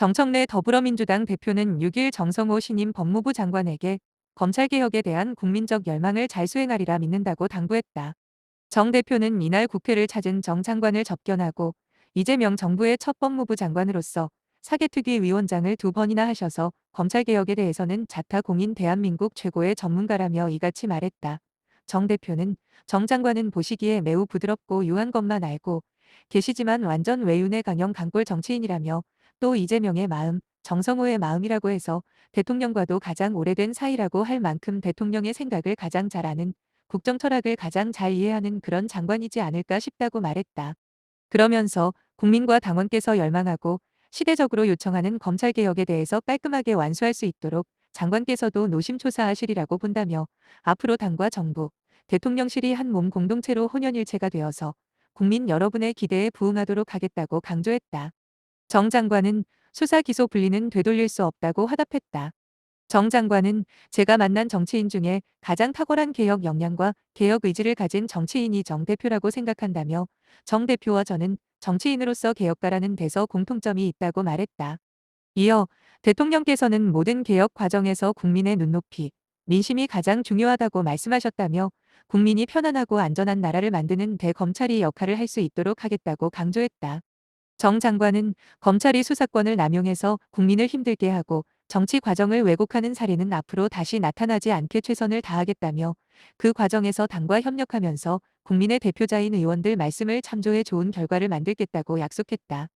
정청래 더불어민주당 대표는 6일 정성호 신임 법무부 장관에게 검찰개혁에 대한 국민적 열망을 잘 수행하리라 믿는다고 당부했다. 정 대표는 이날 국회를 찾은 정 장관을 접견하고 이재명 정부의 첫 법무부 장관으로서 사개특위 위원장을 두 번이나 하셔서 검찰개혁에 대해서는 자타공인 대한민국 최고의 전문가라며 이같이 말했다. 정 대표는 정 장관은 보시기에 매우 부드럽고 유한 것만 알고 계시지만 완전 외윤의 강형 강골 정치인이라며 또 이재명의 마음, 정성호의 마음이라고 해서 대통령과도 가장 오래된 사이라고 할 만큼 대통령의 생각을 가장 잘 아는 국정 철학을 가장 잘 이해하는 그런 장관이지 않을까 싶다고 말했다. 그러면서 국민과 당원께서 열망하고 시대적으로 요청하는 검찰개혁에 대해서 깔끔하게 완수할 수 있도록 장관께서도 노심초사하시리라고 본다며 앞으로 당과 정부, 대통령실이 한 몸 공동체로 혼연일체가 되어서 국민 여러분의 기대에 부응하도록 하겠다고 강조했다. 정 장관은 수사 기소 분리는 되돌릴 수 없다고 화답했다. 정 장관은 제가 만난 정치인 중에 가장 탁월한 개혁 역량과 개혁 의지를 가진 정치인이 정 대표라고 생각한다며 정 대표와 저는 정치인으로서 개혁가라는 데서 공통점이 있다고 말했다. 이어 대통령께서는 모든 개혁 과정에서 국민의 눈높이, 민심이 가장 중요하다고 말씀하셨다며 국민이 편안하고 안전한 나라를 만드는 대검찰이 역할을 할 수 있도록 하겠다고 강조했다. 정 장관은 검찰이 수사권을 남용해서 국민을 힘들게 하고 정치 과정을 왜곡하는 사례는 앞으로 다시 나타나지 않게 최선을 다하겠다며 그 과정에서 당과 협력하면서 국민의 대표자인 의원들 말씀을 참조해 좋은 결과를 만들겠다고 약속했다.